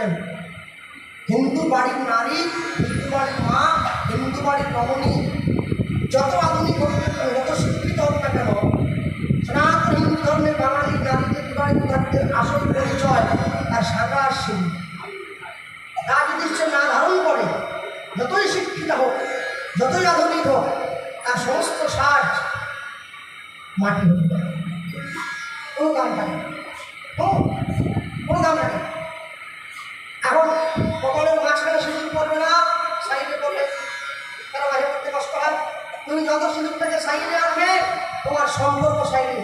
রাখবেন হিন্দু বাড়ির নারী, হিন্দু বাড়ির মা, হিন্দু বাড়ির রমণী, যত আধুনিক হোক যত শিক্ষিত হোক না কেন, সনাতন হিন্দু ধর্মের বাঙালি জাতিকে বিবাহিত থাকতে আসল পরিচয় তার সাদা সিঁড়ি তা যদি সে না ধারণ করে, যতই শিক্ষিত হোক, যতই আধুনিক হোক, তার সমস্ত সাজ মাটি হতে পারে কোনো দাম থাকে কোনো দাম থাকে তুমি যত সিঁদুরটাকে সাইডে আনবে, তোমার সম্পর্ক সাইডে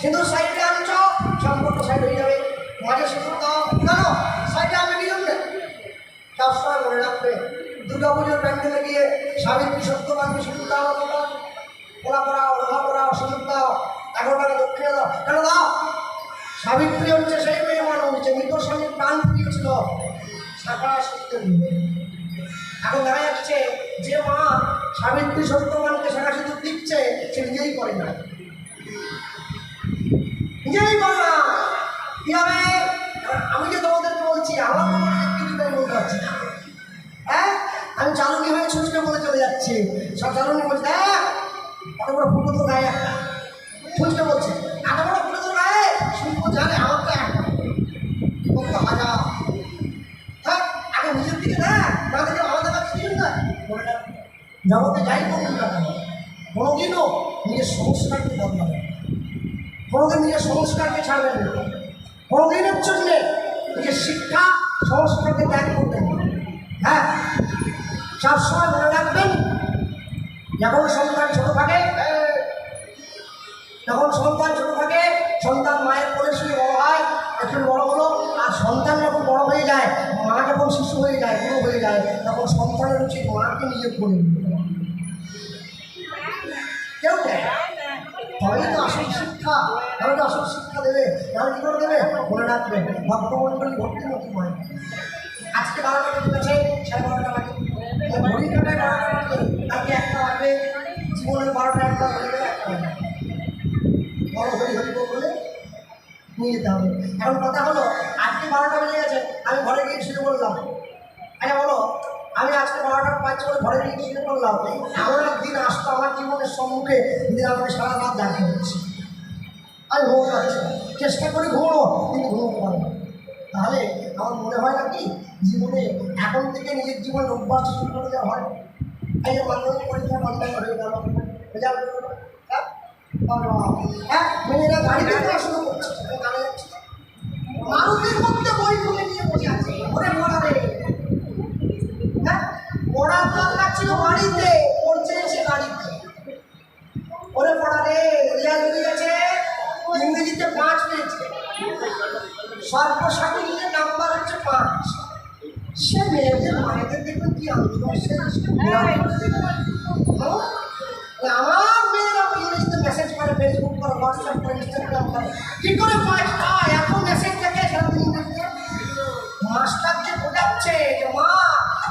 সিঁদুর সাইডে আনছ, সম্পর্ক সাইড হয়ে যাবে। মাঝে সিঁদুর দাও কেন সাইডে আনবে কি জন্য? সবসময় মনে রাখবে, দুর্গা পুজোর প্যান্ডেলে গিয়ে সাবিত্রী সত্যবানকে সিঁদুর দাও তোমরা ওরা করা ওরা করা সিঁদুর দাও এগারো টাকা দক্ষিণে দাও। কেন দাও? সাবিত্রী হচ্ছে সেই মেয়ে মানুষ, যে মৃত স্বামীর প্রাণ প্রিয় সত্যের মেয়ে। এখন দেখা যাচ্ছে যে মা সাবিত্রী সত্যবানকে শাখা সিঁদুর দিচ্ছে, সে নিজেই করে না। নিজেই করে না। কি হবে? আমি যে তোমাদেরকে বলছি আমার তাই বলতে পারছি না। হ্যাঁ? আমি চালুনি হয়ে ছুটকে বলে চলে যাচ্ছি? সব চালুনি বলছে হ্যাঁ এত বড় ফুটো তো গায়ে। একটা বলছে, এত বড় ফুটো তো গায়ে? শুনব জানে আমার তো একটা কত হাজার হ্যাঁ আগে নিজের দিকে না না দেখে আমাদের কাছে কিছু না মনে রাখবে জগতে যাই করুন না কেন কোনোদিনও নিজের সংস্কারকে বদলাবে না। কোনোদিন নিজের সংস্কারকে ছাড়বেন না কোনোদিনের জন্যে নিজের শিক্ষা, সংস্কারকে ত্যাগ করবেন না। হ্যাঁ সবসময় মনে রাখবেন, যখন সন্তান ছোট থাকে, যখন সন্তান ছোট থাকে, সন্তান মায়ের কোলে শুয়ে বড় হয় একটু বড় হলো, আর সন্তান যখন বড় হয়ে যায়, মা যখন শিশু হয়ে যায়, বুড়ো হয়ে যায়, তখন সন্তানের উচিত মাকে নিজে করে কী করে দেবে মনে রাখবে ভক্তমণ্ডলী ভক্তিমতী হয়। আজকে বারোটা গেছে, সাড়ে বারোটা ঘড়ি কাটায় বারোটা বাজে কালকে একটা জীবনের বারোটা একটা গেলে একটা বাজবে বড় বলে নিয়ে যেতে হবে। এখন কথা হলো, আজকে বারোটা বেজে গেছে, আমি ঘরে গিয়ে শুয়ে বললাম আচ্ছা বলো, আমি আজকে বারোটা পাঁচ করে ঘরে গিয়ে শুয়ে পড়লাম। এমন একদিন আসতো আমার জীবনের সম্মুখে, যেদিন আমাকে সারা রাত জাগতে হচ্ছে আমি পারছি না। চেষ্টা করে ঘুমো কিন্তু ঘুমোতে পারব না। তাহলে আমার মনে হয় না কি জীবনে এখন থেকে নিজের জীবনের অভ্যাস শুরু করে দেওয়া হয়। এই যে মাধ্যমিক পরীক্ষা বন্ধ হয়ে গেল। হ্যাঁ? হ্যাঁ? আমি গানে মানুষের মধ্যে ওরে পড়াবে হ্যাঁ? পড়ার দরকার বাড়িতে, পড়ছে সে ওরে পড়া রে ইংরেজিতে পাঁচ পেয়েছে। সর্বসাকুল্যে নাম্বার হচ্ছে পাঁচ। সে মেয়েদের মায়েদের দেখবেন কি আত্মবিশ্বাস আমার মেয়েরা ইংরেজিতে মেসেজ করে ফেসবুক করে হোয়াটসঅ্যাপ করে ইনস্টাগ্রাম করে। কি করে পাঁচ পায় এত মেসেজ থাকে সারাদিন ইংরেজিতে মাস্টার যে বোঝাচ্ছে যে মা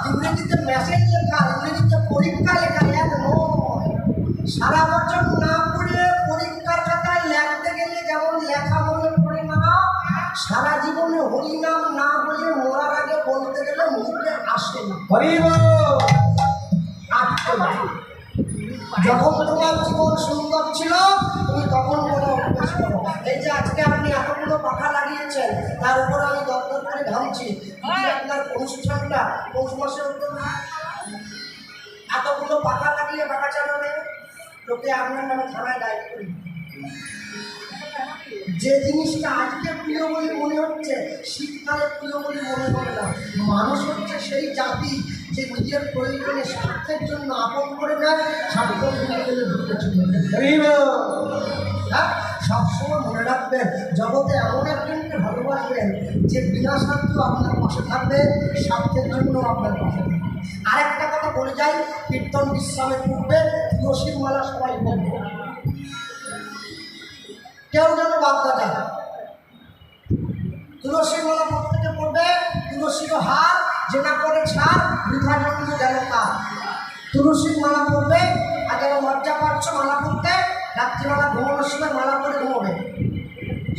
ইংরেজিতে মেসেজ লেখা ইংরেজিতে পরীক্ষা লেখা এক নয়। সারা বছর না পড়ে পরীক্ষার খাতায় লিখতে গেলে যেমন লেখা মনে পড়ে না সারা জীবনে হরিনাম না বলে মরার আগে বলতে গেলে মুখে আসে না। যখন তোমার জীবন সুন্দর ছিল তুমি তখন কোনো অভ্যাস করো এই যে আজকে আপনি এতগুলো পাখা লাগিয়েছেন তার উপর আমি দরদর করে ঘামছি। যদি আপনার অনুষ্ঠানটা পৌষ মাসে এতগুলো পাখা লাগিয়ে পাখা চালাবে? লোকে আপনার নামে থানায় দায়িত্ব করি যে জিনিসটা আজকে প্রিয় বলে মনে হচ্ছে শীতকালে প্রিয় বলে মনে করে না। মানুষ হচ্ছে সেই জাতি যে নিজের প্রয়োজনে স্বার্থের জন্য আপন করে নেয় স্বার্থ ভুলে চলে হ্যাঁ? সবসময় মনে রাখবেন জগতে এমন একজনকে ভালোবাসবেন যে বিনা স্বার্থ আপনার পাশে থাকবে স্বার্থের জন্য আপনার পাশে থাকবে। আরেকটা কথা বলে যাই কীর্তন বিশ্রামের পূর্বে তুলসীর মালা সবাই বলবে কেউ যেন বার্তা যায়। তুলসী মালা প্রত্যেকে পড়বে তুলসীর হার, যেটা করে ছাড় বৃথা জন্য গেল তার। তুলসীর মালা পড়বে আর যারা লজ্জা পাচ্ছ মালা পড়তে রাত্রিবেলা ঘুমানোর সময় মালা পরে ঘুমোবে।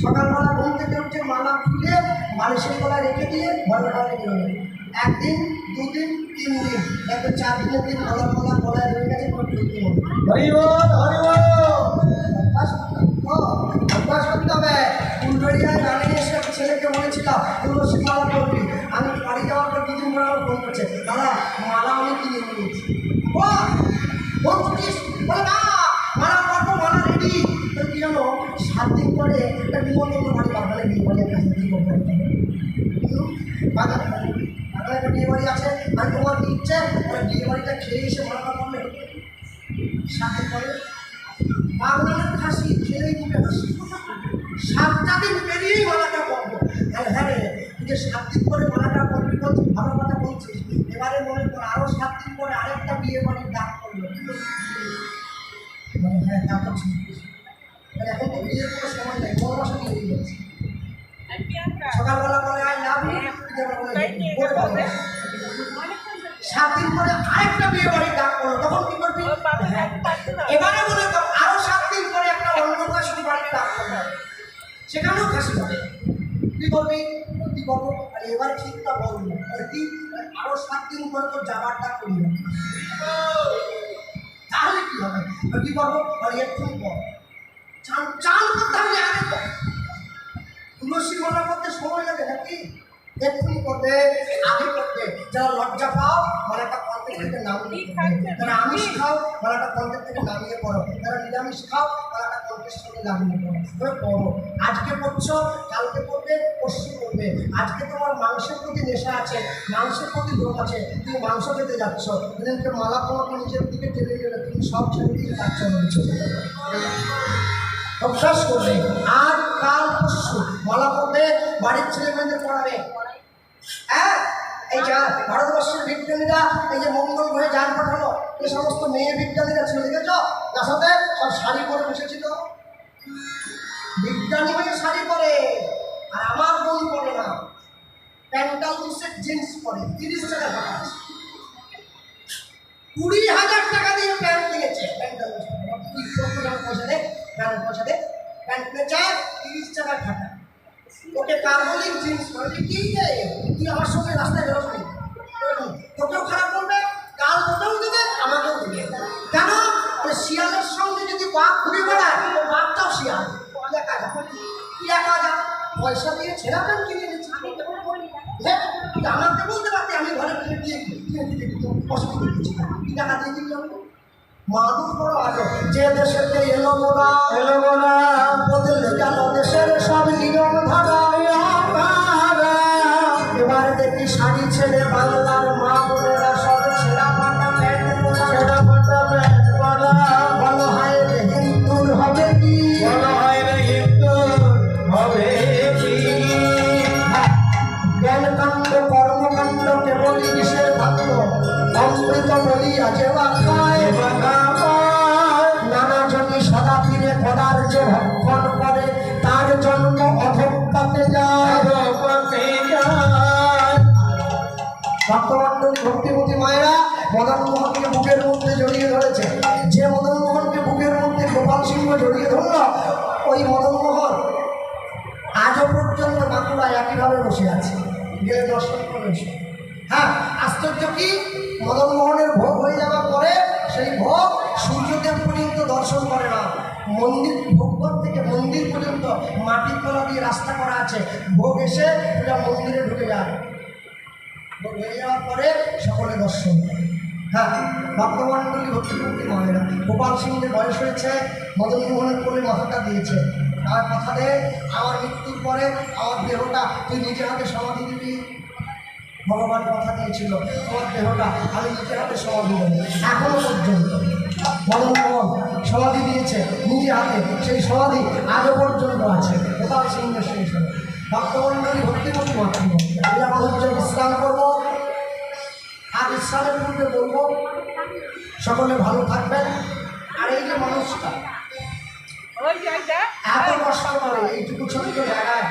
সকালবেলা ঘুম থেকে উঠে মালা খুলে মানুষের গলায় রেখে দিয়ে ঘরে ঘরে বেরোবে একদিন, দুদিন তিন দিন একবার চার দিনের দিন গলা গলা গলায় রয়ে গেছে হরিবল হরিবল অভ্যাস করতে ছেলেকে বলেছিলাম তুলসী মালা করবি আমি বাড়ি যাওয়ার পর দুদিন পর আমার ফোন দাদা, মালা আমি কিনে নিয়েছি ও ফোন করছিস? না, মালা করব মালা রেডি। কি সাত দিন পরে একটা নিমন্ত্রণ বাড়ি বাগানে বিয়ে বাড়ি একটা হিন্দি বাগানে বাগানে একটা বিয়ে বাড়ি আছে। আর তোমার ইচ্ছে? ওরা বাড়িটা খেয়ে এসে মালাটা করবে সাত দিন পরে? বাংলার খাসি খেলেই মুখে হাসি সাতটা দিন পেরিয়েই মালাটা পড়ব হ্যাঁ হ্যাঁ রে যে সাত দিন পরে মালাটা পড়বি বলছিস ভালো কথা বলছিস। এবারে মনে কর আরও সাত দিন পরে আরেকটা বিয়ে বাড়ির ডাক করল। মানে হ্যাঁ তা তো ঠিক। এখন তো বিয়ের কোনো সময় নেই বড় মাসে বিয়ে হয়ে যাচ্ছে সকালবেলা বলে আই লাভ বলে সাত দিন পরে আরেকটা বিয়ে বাড়ির ডাক করল। তখন কি করবি? এবারে মনে কর সেখানেও খাসি হবে কি করবি? কি করব আর এবার ঠিকটা বলব আর কি? আরও সাত দিন পরে তোর ডাক করি। তাহলে কি হবে? কি করব? আর একটু পর। চান চান করতে হবে আগে কর তুলসী মালা করতে সময় লাগে নাকি? এক্ষুনি করবে আগে করবে যারা লজ্জা পাও মালাটা থেকে নামিয়ে যারা আমিষ খাও মালাটা কন্টেন্ট থেকে নামিয়ে পড়ো যারা নিরামিষ খাও মালাটা থেকে নামিয়ে পড়ো তবে পড়ো। আজকে পড়ছো, কালকে পড়বে, পরশু করবে আজকে তোমার মাংসের প্রতি নেশা আছে, মাংসের প্রতি লোভ আছে, তুমি মাংস খেতে যাচ্ছ। যেদিনকে মালা পড়াটা নিজের দিকে টেনে গেলে, তুমি সব ছেড়ে দিয়ে যাচ্ছ চলে অভ্যাস করবে আর কাল, পরশু মালা পড়বে বাড়ির ছেলে মেয়েদের পড়াবে। হ্যাঁ? এই যা ভারতবর্ষের বিজ্ঞানীরা এই যে মঙ্গল গ্রহে যান পাঠালো, এই সমস্ত মেয়ে বিজ্ঞানীরা ছিল, দেখেছ? তার সাথে? সব শাড়ি পরে বসেছিল। বিজ্ঞানী হয়ে শাড়ি পরে, আর আমার বোন পরে না। প্যান্টালুন্সের জিন্স পরে, তিরিশ টাকা টাকা। কুড়ি হাজার টাকা দিয়ে প্যান্ট কিনেছে। প্যান্টালুন্স পয়সা দে, প্যান্ট পয়সা দে। প্যান্ট কিনেছে তিরিশ টাকা টাকা। ওকে কার্বলিক জিন্স পরে কি তুই আমার সঙ্গে রাস্তায় বেরোবি তোকেও খারাপ করবে কাল তোকেও দেবে, আমাকেও দেবে। কেন? শিয়ালের সঙ্গে যদি বাঘ ঘুরে বেড়ায় বাঘটাও শিয়াল। পয়সা দিয়ে ছেঁড়া প্যান্ট কিনে নিচ্ছি হ্যাঁ তুই আমাকে বলতে পারতে আমি ঘরে কিনে দিয়ে কিনে দিতে দিত না। তুই টাকা দিয়ে মানুষ বড় আগে যে দেশেতে এলো মোরা এলো বলা বদলে গেল দেশের সব নিয়ম ধারা এবার দেখি শাড়ি ছেড়ে বাংলার ভক্তমণ্ডলী ভক্তিমতী মায়েরা মদন মোহনকে বুকের মধ্যে জড়িয়ে ধরেছে। যে মদন মোহনকে বুকের মধ্যে গোপাল সিংহ জড়িয়ে ধরল, ওই মদন মোহন আজও পর্যন্ত বাঁকুড়ায় একইভাবে বসে আছে। গেলে দর্শন করে। হ্যাঁ আশ্চর্য কি? মদন মোহনের ভোগ হয়ে যাওয়ার পরে সেই ভোগ সূর্যদেব পর্যন্ত দর্শন করে না। মন্দির ভোগঘর থেকে মন্দির পর্যন্ত মাটির তলা দিয়ে রাস্তা করা আছে। ভোগ এসে মন্দিরে ঢুকে যায়। ভোগ হয়ে যাওয়ার পরে সকলে দর্শন হ্যাঁ ভক্তমণ্ডলী ভক্তি ভক্তি মানেরা গোপাল সিংহের বয়স হয়েছে মদন মোহনের কোলে মাথাটা দিয়েছে। আর কথা দে আমার মৃত্যুর পরে আমার দেহটা, তুই নিজের হাতে সমাধি দিবি। ভগবান কথা দিয়েছিল, তোমার দেহটা আমি নিজের হাতে সমাধি দেবো। এখনও পর্যন্ত মদন সমাধি দিয়েছে, নিজে হাতে। সেই সমাধি আজও পর্যন্ত আছে। গোপাল সিংহের সেই সময় ভক্তমণ্ডলী ভক্তি ভক্তি মাতৃ আমি আমার হচ্ছে বিশ্রাম করব। আর বিশ্রামের পূর্বে বলব সকলে ভালো থাকবেন। আর এই যে মানুষটা এত কষ্ট করে এইটুকু ছোট্ট জায়গায়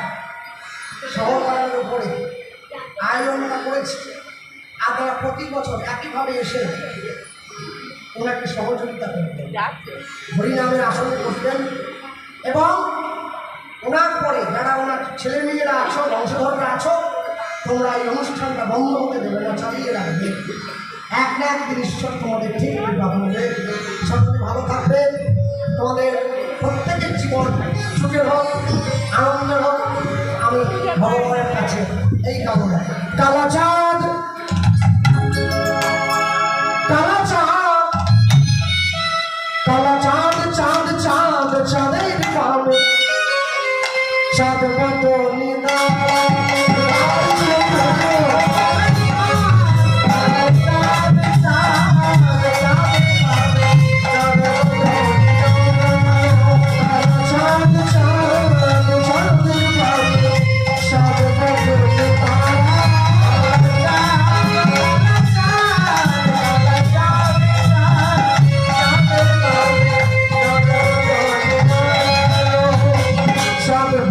শহর বাড়ানোর উপরে আয়োজনটা করেছে। আপনারা প্রতি বছর একইভাবে এসে ওনাকে সহযোগিতা করবেন। হরিনামের আসনে বসবেন। এবং ওনার পরে যারা ওনার ছেলে মেয়েরা আছো, বংশধররা আছো, তোমরা এই অনুষ্ঠানটা বন্ধ হতে দেবে না, চালিয়ে রাখবে। এক না একদিন ঈশ্বর তোমাদের ঠিক হবে। সকলে ভালো থাকবে। তোমাদের প্রত্যেকের জীবন সুখের হোক, আনন্দের হোক। আমি ভগবানের কাছে এই কামনা। কালা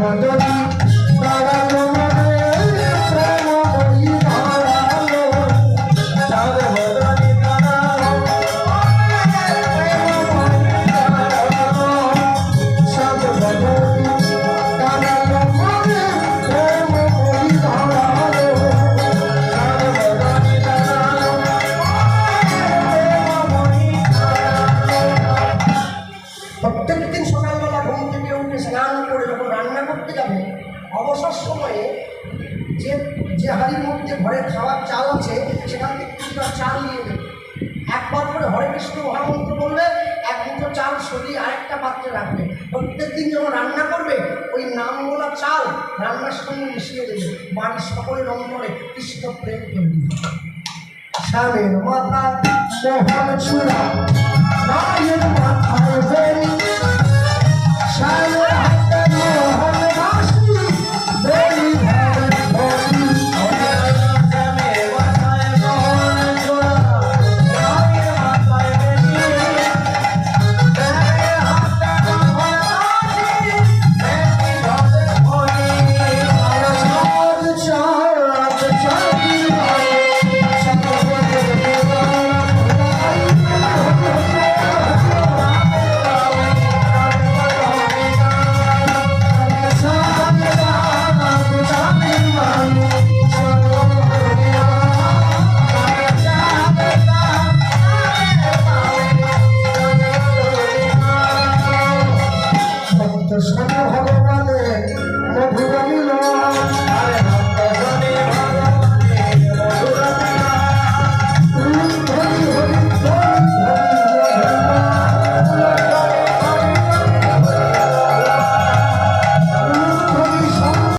감사합니다. মধ্যে ঘরে খাওয়ার চাল আছে, সেখান থেকে কিছুটা চাল নিয়ে নেবে। একবার করে হরে কৃষ্ণ মহামন্ত্র বলবে এক মুঠো চাল সরিয়ে আরেকটা পাত্রে রাখবে। প্রত্যেকদিন যখন রান্না করবে, ওই নাম বলা চাল রান্নার সঙ্গে মিশিয়ে দেবে। বাড়ির সকলের অন্তরে কৃষ্ণ প্রেম তৈরি হবে। স্বামীর মাথা মোহন চূড়া স্বামীর